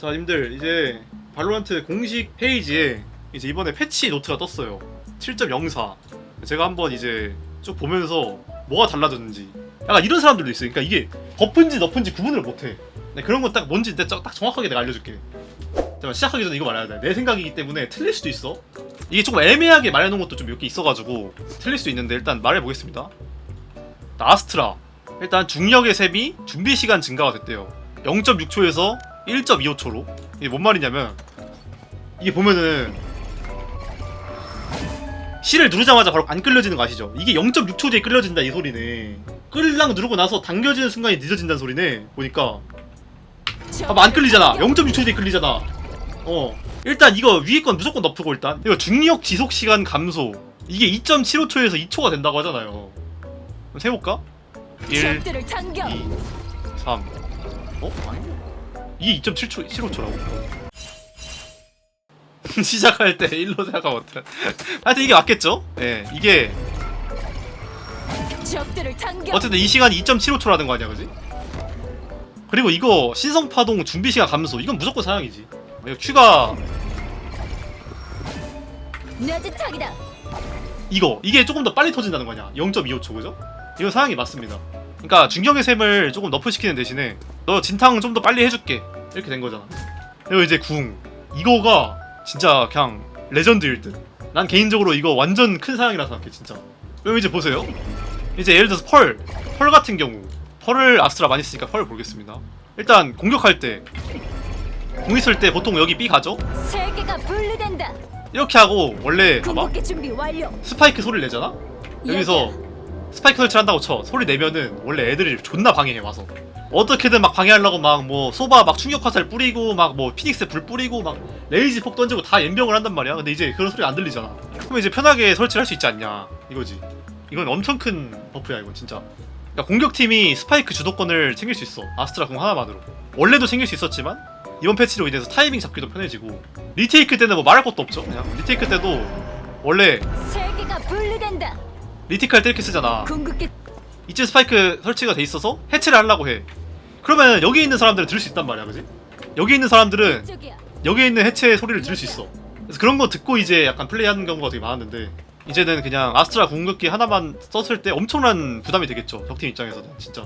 자, 님들 이제 발로란트 공식 페이지에 이제 이번에 패치 노트가 떴어요. 7.04. 제가 한번 이제 쭉 보면서 뭐가 달라졌는지. 약간 이런 사람들도 있어요. 그러니까 이게 버프인지 너프인지 구분을 못해. 네, 그런 건 딱 뭔지 내가 딱 정확하게 내가 알려줄게. 잠깐 시작하기 전에 이거 말해야 돼. 내 생각이기 때문에 틀릴 수도 있어. 이게 조금 애매하게 말해놓은 것도 좀 몇 개 있어가지고 틀릴 수도 있는데 일단 말해보겠습니다. 아스트라. 일단 중력의 셈이 준비 시간 증가가 됐대요. 0.6초에서 1.25초로. 이게 뭔 말이냐면 이게 보면은 C를 누르자마자 바로 안 끌려지는 거 아시죠? 이게 0.6초 뒤에 끌려진다 이 소리네. 끌랑 누르고 나서 당겨지는 순간이 늦어진다는 소리네. 보니까 봐봐 안 끌리잖아. 0.6초 뒤에 끌리잖아. 어. 일단 이거 위에 건 무조건 너프고 일단 이거 중력 지속 시간 감소 이게 2.75초에서 2초가 된다고 하잖아요. 그럼 세볼까? 1, 적들을 당겨 2, 3. 어? 아니. 이게 2.7초, 75초라고. 시작할 때 1로 생각하면 어떡해. 하여튼 이게 맞겠죠? 예, 이게 적들을 당겨 어쨌든 이 시간이 2.75초라는 거 아니야, 그지? 그리고 이거 신성파동 준비 시간 감소. 이건 무조건 사양이지. 이거 큐가 이거 이게 조금 더 빨리 터진다는 거냐 0.25초 그죠? 이건 사양이 맞습니다 그러니까 중경의 셈을 조금 너프시키는 대신에 너 진탕 좀 더 빨리 해줄게 이렇게 된 거잖아. 그리고 이제 궁. 이거가 진짜 그냥 레전드일 듯 난 개인적으로 이거 완전 큰 사양이라 생각해 진짜. 그럼 이제 보세요. 이제 예를 들어서 펄, 펄 같은 경우. 펄을 아스트라 많이 쓰니까 펄 보겠습니다. 일단 공격할 때. 공 있을 때 보통 여기 B 가죠? 세계가 분리된다. 이렇게 하고 원래 봐봐. 궁극기 준비 완료. 스파이크 소리를 내잖아? 여기서 스파이크 설치한다고 쳐. 소리 내면은 원래 애들이 존나 방해해 와서 어떻게든 막 방해하려고 막 뭐 소바 막 충격 화살 뿌리고 막 뭐 피닉스 불 뿌리고 막 레이지 폭 던지고 다 연병을 한단 말이야. 근데 이제 그런 소리가 안 들리잖아. 그럼 이제 편하게 설치를 할수 있지 않냐 이거지. 이건 엄청 큰 버프야 이건 진짜. 그러니까 공격팀이 스파이크 주도권을 챙길 수 있어. 아스트라 공 하나만으로. 원래도 챙길 수 있었지만 이번 패치로 인해서 타이밍 잡기도 편해지고 리테이크 때는 뭐 말할 것도 없죠 그냥. 리테이크 때도 원래 할때 이렇게 쓰잖아. 이쯤 스파이크 설치가 돼 있어서 해체를 하려고 해. 그러면 여기 있는 사람들은 들을 수 있단 말이야, 그지? 여기 있는 사람들은 여기 있는 해체 소리를 들을 수 있어. 그래서 그런 거 듣고 이제 약간 플레이하는 경우가 되게 많았는데 이제는 그냥 아스트라 궁극기 하나만 썼을 때 엄청난 부담이 되겠죠, 적팀 입장에서는 진짜.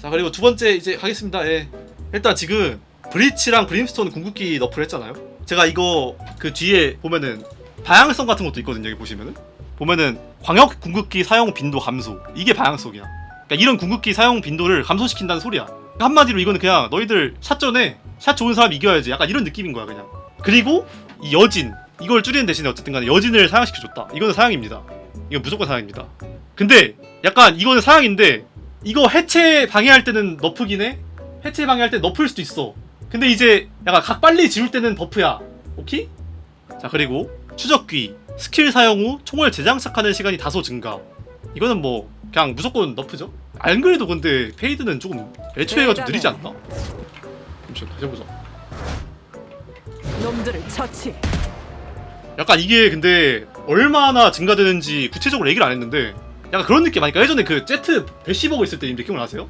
자 그리고 두 번째 이제 가겠습니다. 예. 일단 지금 브리치랑 브림스톤 궁극기 너프를 했잖아요. 제가 이거 그 뒤에 보면은 다양성 같은 것도 있거든요. 여기 보시면은 보면은 광역 궁극기 사용 빈도 감소 이게 방향성이야. 그러니까 이런 궁극기 사용 빈도를 감소시킨다는 소리야. 한마디로 이거는 그냥 너희들 샷전에 샷 좋은 사람 이겨야지. 약간 이런 느낌인 거야 그냥. 그리고 이 여진 이걸 줄이는 대신에 어쨌든 간에 여진을 사양시켜줬다. 이거는 사양입니다. 이건 무조건 사양입니다. 근데 약간 이거는 사양인데 이거 해체 방해할 때는 너프긴 해. 해체 방해할 때 너프일 수도 있어. 근데 이제 약간 각 빨리 지울 때는 버프야. 오케이? 자 그리고 추적귀 스킬 사용 후 총을 재장착하는 시간이 다소 증가. 이거는 뭐 그냥 무조건 너프죠. 안 그래도 근데 페이드는 조금 애초에가 좀 느리지 않나? 잠시만 다시 해보자. 놈들을 처치 약간 이게 근데 얼마나 증가되는지 구체적으로 얘기를 안 했는데 약간 그런 느낌 아니까 예전에 그 제트 보고 있을 때 님들 기억나세요?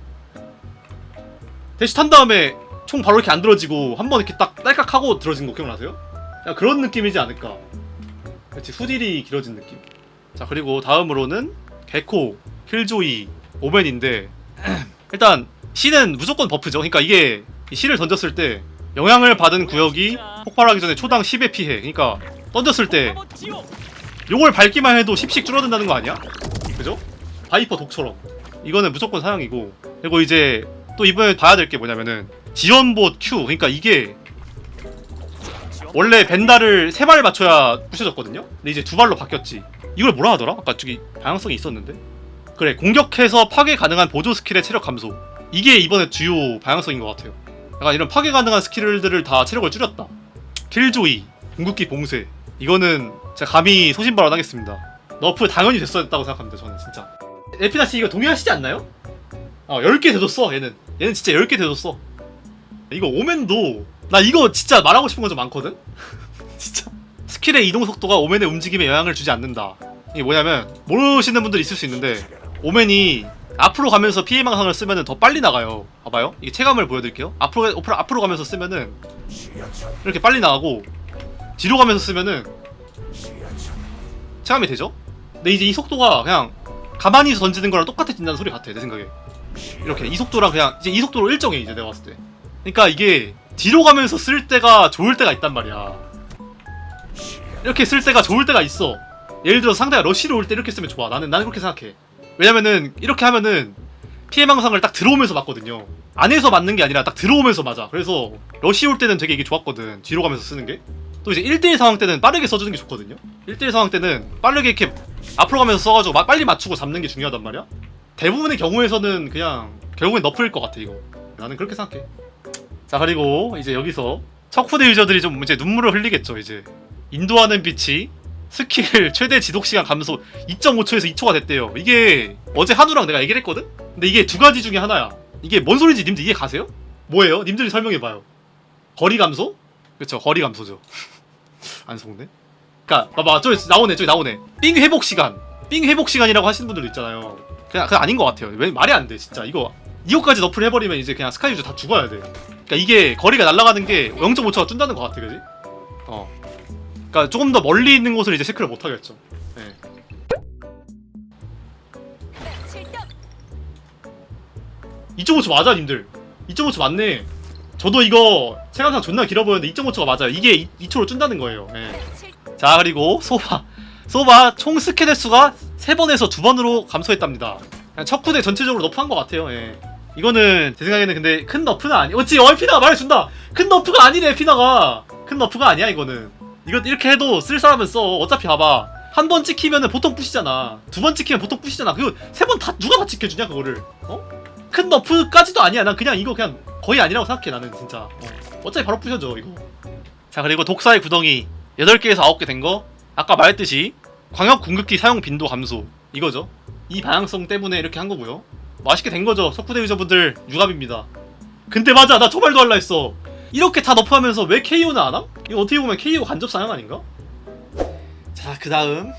대시 탄 다음에 총 바로 이렇게 안 들어지고 한 번 이렇게 딱 딸깍 하고 들어진 거 기억나세요? 약간 그런 느낌이지 않을까 그렇지 후딜이 길어진 느낌 자 그리고 다음으로는 개코, 킬조이, 오벤인데 일단 C는 무조건 버프죠 그러니까 이게 이 C를 던졌을 때 영향을 받은 구역이 폭발하기 전에 초당 10의 피해 그러니까 던졌을 때 요걸 밟기만 해도 10씩 줄어든다는 거 아니야? 그죠? 바이퍼 독처럼 이거는 무조건 사양이고 그리고 이제 또 이번에 봐야 될 게 뭐냐면은 지원봇 Q 그러니까 이게 원래 벤다를 세 발 맞춰야 부셔졌거든요? 근데 이제 두 발로 바뀌었지 이걸 뭐라 하더라? 아까 저기 방향성이 있었는데 그래 공격해서 파괴 가능한 보조 스킬의 체력 감소. 이게 이번에 주요 방향성인 것 같아요. 약간 이런 파괴 가능한 스킬들을 다 체력을 줄였다. 킬조이 궁극기 봉쇄. 이거는 제가 감히 소신발언 하겠습니다. 너프 당연히 됐어야 했다고 생각합니다 저는 진짜. 에피나 씨 이거 동의하시지 않나요? 어 10개 되줬어 얘는. 얘는 진짜 10개 되줬어. 이거 오맨도 나 이거 진짜 말하고 싶은 거좀 많거든? 진짜. 스킬의 이동 속도가 오맨의 움직임에 영향을 주지 않는다. 이게 뭐냐면 모르시는 분들이 있을 수 있는데 오맨이 앞으로 가면서 피해 망상을 쓰면은 더 빨리 나가요. 봐봐요. 이게 체감을 보여드릴게요. 앞으로 앞으로, 앞으로 가면서 쓰면은 이렇게 빨리 나가고 뒤로 가면서 쓰면은 체감이 되죠? 근데 이제 이 속도가 그냥 가만히 던지는 거랑 똑같아진다는 소리 같아 내 생각에. 이렇게 이 속도랑 그냥 이제 이 속도로 일정해 이제 내가 봤을 때. 그러니까 이게 뒤로 가면서 쓸 때가 좋을 때가 있단 말이야. 이렇게 쓸 때가 좋을 때가 있어. 예를 들어 상대가 러쉬로 올 때 이렇게 쓰면 좋아. 나는 나는 그렇게 생각해. 왜냐면은 이렇게 하면은 피해 망상을 딱 들어오면서 맞거든요. 안에서 맞는 게 아니라 딱 들어오면서 맞아. 그래서 러쉬 올 때는 되게 이게 좋았거든. 뒤로 가면서 쓰는 게. 또 이제 1대1 상황 때는 빠르게 써주는 게 좋거든요. 1대1 상황 때는 빠르게 이렇게 앞으로 가면서 써가지고 마- 빨리 맞추고 잡는 게 중요하단 말이야. 대부분의 경우에서는 그냥 결국엔 너프일 것 같아 이거. 나는 그렇게 생각해. 자 그리고 이제 여기서 척후대 유저들이 좀 이제 눈물을 흘리겠죠 이제. 인도하는 빛이 스킬 최대 지속 시간 감소 2.5초에서 2초가 됐대요. 이게 어제 한우랑 내가 얘기를 했거든? 근데 이게 두 가지 중에 하나야. 이게 뭔 소리인지 님들 이해 가세요? 뭐예요? 님들이 설명해 봐요. 거리 감소? 그렇죠. 거리 감소죠. 안 속네. 그니까 봐봐 저기 나오네 저기 나오네. 삥 회복 시간. 삥 회복 시간이라고 하시는 분들도 있잖아요. 그냥 그냥 아닌 것 같아요. 왜 말이 안 돼 진짜 이거 이거까지 너프를 해버리면 이제 그냥 스카이 유저 다 죽어야 돼. 그러니까 이게 거리가 날아가는 게 0.5초가 준다는 것 같아, 그지? 어. 그러니까 조금 더 멀리 있는 곳을 이제 체크를 못 하겠죠. 네. 출동 2.5초 맞아, 님들. 2.5초 맞네. 저도 이거 체감상 존나 길어 보였는데 2.5초가 맞아요. 이게 2, 초로 준다는 거예요. 예. 자, 그리고 소바. 소바 총 스캔 횟수가 3번에서 2번으로 감소했답니다. 그냥 척후대 전체적으로 너프한 것 같아요. 예. 이거는 제 생각에는 근데 큰 너프는 아니. 어찌 어 피나가 말해준다. 큰 너프가 아니네 피나가. 큰 너프가 아니야 이거는. 이거 이렇게 해도 쓸 사람은 써. 어차피 봐봐. 한 번 찍히면은 보통 부시잖아. 두 번 찍히면 보통 부시잖아. 그거 세번 다 누가 다 찍혀주냐 그거를. 어? 큰 너프까지도 아니야. 난 그냥 이거 그냥 거의 아니라고 생각해 나는 진짜. 어. 어차피 바로 부셔져 이거. 자 그리고 독사의 구덩이 8개에서 9개 된 거. 아까 말했듯이 광역 궁극기 사용 빈도 감소 이거죠. 이 방향성 때문에 이렇게 한 거고요. 맛있게 된 거죠. 석구대 유저분들 유감입니다. 근데 맞아 나 저말도 할라 했어. 이렇게 다 너프하면서 왜 KO는 안 함? 이거 어떻게 보면 KO 간접 사용 아닌가? 자, 그 다음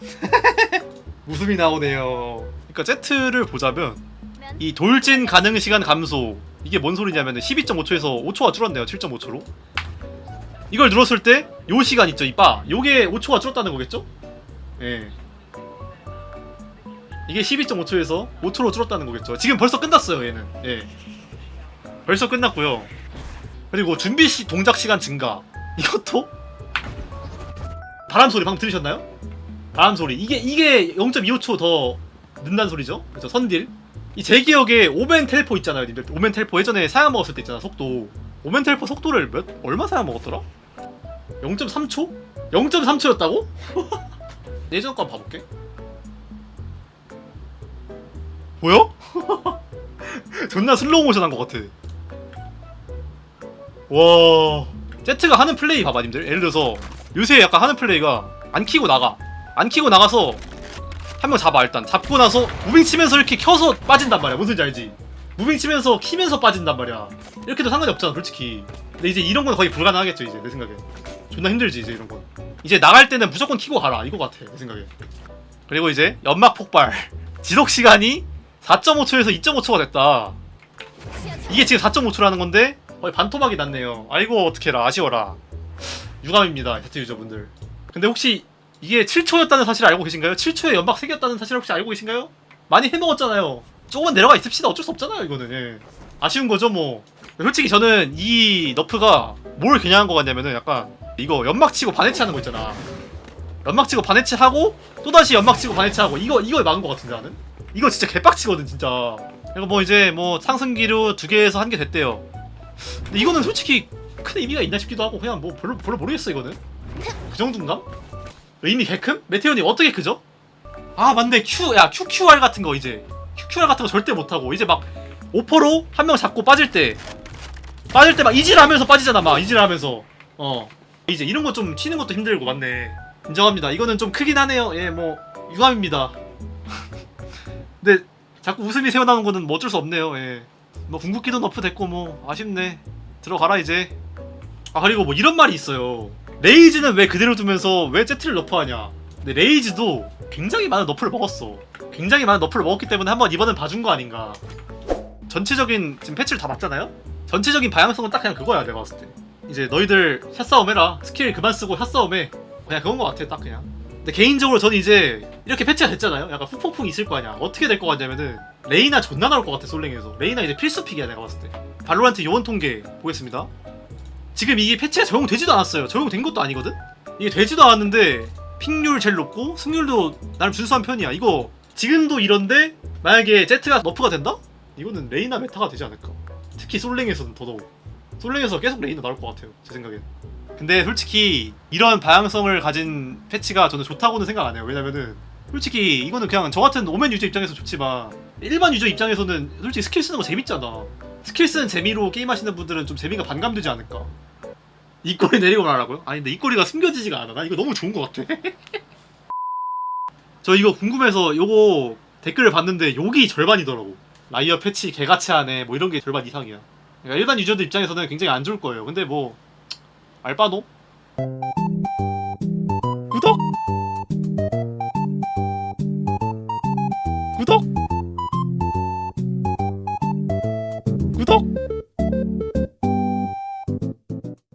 웃음이 나오네요. 그러니까 제트를 보자면 이 돌진 가능 시간 감소 이게 뭔 소리냐면 12.5초에서 5초가 줄었네요. 7.5초로. 이걸 눌렀을 때 요 시간 있죠, 이 바. 요게 5초가 줄었다는 거겠죠? 예. 이게 12.5초에서 5초로 줄었다는 거겠죠. 지금 벌써 끝났어요, 얘는. 예. 벌써 끝났고요. 그리고 준비 시 동작 시간 증가. 이것도 바람 소리 방금 들으셨나요? 바람 소리. 이게 이게 0.25초 더 는다는 소리죠. 그죠? 선딜. 이 제 기억에 오멘 텔포 있잖아요, 님들. 오멘 텔포 예전에 사양 먹었을 때 있잖아, 속도. 오멘 텔포 속도를 몇 얼마 사양 먹었더라? 0.3초? 0.3초였다고? 예전 거 봐볼게. 보여? 존나 슬로우 모션 한 것 같아. 와. 제트가 하는 플레이 봐봐, 님들. 예를 들어서 요새 약간 하는 플레이가 안 키고 나가. 안 키고 나가서 한 명 잡아 일단. 잡고 나서 무빙 치면서 이렇게 켜서 빠진단 말이야. 무슨 소리인지 알지? 무빙 치면서 키면서 빠진단 말이야. 이렇게도 상관이 없잖아, 솔직히. 근데 이제 이런 건 거의 불가능하겠죠, 이제 내 생각에. 존나 힘들지 이제 이런 건. 이제 나갈 때는 무조건 키고 가라 이거 같아 내 생각에. 그리고 이제 연막 폭발 지속 시간이 4.5초에서 2.5초가 됐다. 이게 지금 4.5초라는 건데 거의 반토막이 났네요. 아이고 어떡해라 아쉬워라. 유감입니다 대트 유저분들. 근데 혹시 이게 7초였다는 사실 알고 계신가요? 7초에 연막 3개였다는 사실 혹시 알고 계신가요? 많이 해먹었잖아요. 조금만 내려가 있읍시다. 어쩔 수 없잖아요 이거는. 예. 아쉬운 거죠 뭐. 솔직히 저는 이 너프가 뭘 겨냥한 거 같냐면은 약간 이거 연막 치고 반해치 하는 거 있잖아. 연막 치고 반해치 하고 또 다시 연막 치고 반해치 하고 이거 이거 막은 거 같은데 나는. 이거 진짜 개빡치거든 진짜. 이거 뭐 이제 뭐 상승기류 두 개에서 한 개 됐대요. 근데 이거는 솔직히 큰 의미가 있나 싶기도 하고 그냥 뭐 별로 별로 모르겠어 이거는. 그 정도인가? 의미 개큼? 메테오님 어떻게 크죠? 아 맞네. Q 야 QQR 같은 거 이제. QQR 같은 거 절대 못 하고. 이제 막 오퍼로 한 명 잡고 빠질 때 빠질 때 막 이질하면서 빠지잖아 막 이질하면서. 어. 이제 이런 거좀 튀는 것도 힘들고 맞네. 인정합니다. 이거는 좀 크긴 하네요. 예 뭐 유감입니다. 근데 자꾸 웃음이 새어나오는 거는 뭐 어쩔 수 없네요. 예 뭐 궁극기도 너프 됐고 뭐 아쉽네 들어가라 이제 아 그리고 뭐 이런 말이 있어요 레이즈는 왜 그대로 두면서 왜 제트를 너프하냐 근데 레이즈도 굉장히 많은 너프를 먹었어. 굉장히 많은 너프를 먹었기 때문에 한번 이번엔 봐준 거 아닌가. 전체적인 지금 패치를 다 봤잖아요. 전체적인 방향성은 딱 그냥 그거야 내가 봤을 때. 이제 너희들 샷싸움 해라. 스킬 그만 쓰고 샷싸움 해. 그냥 그건 거 같아 딱 그냥. 근데 개인적으로 저는 이제 이렇게 패치가 됐잖아요. 약간 후폭풍 있을 거 아니야. 어떻게 될 거 같냐면은 레이나 존나 나올 것 같아 솔랭에서. 레이나 이제 필수 픽이야 내가 봤을 때. 발로란트 요원 통계 보겠습니다. 지금 이게 패치가 적용되지도 않았어요. 적용된 것도 아니거든. 이게 되지도 않았는데 픽률 제일 높고 승률도 나름 준수한 편이야. 이거 지금도 이런데 만약에 제트가 너프가 된다? 이거는 레이나 메타가 되지 않을까. 특히 솔랭에서는 더더욱. 솔랭에서 계속 레이나 나올 것 같아요. 제 생각엔. 근데 솔직히 이런 방향성을 가진 패치가 저는 좋다고는 생각 안 해요. 왜냐면은 솔직히 이거는 그냥 저 같은 오멘 유저 입장에서 좋지만 일반 유저 입장에서는 솔직히 스킬 쓰는 거 재밌잖아. 스킬 쓰는 재미로 게임하시는 분들은 좀 재미가 반감되지 않을까. 이 꼬리 내리고 말하라고요? 아니 근데 이 꼬리가 숨겨지지가 않아. 나 이거 너무 좋은 것 같아. 저 이거 궁금해서 요거 댓글을 봤는데 욕이 절반이더라고. 라이어 패치 개같이 하네 뭐 이런 게 절반 이상이야. 그러니까 일반 유저들 입장에서는 굉장히 안 좋을 거예요. 근데 뭐 알바노?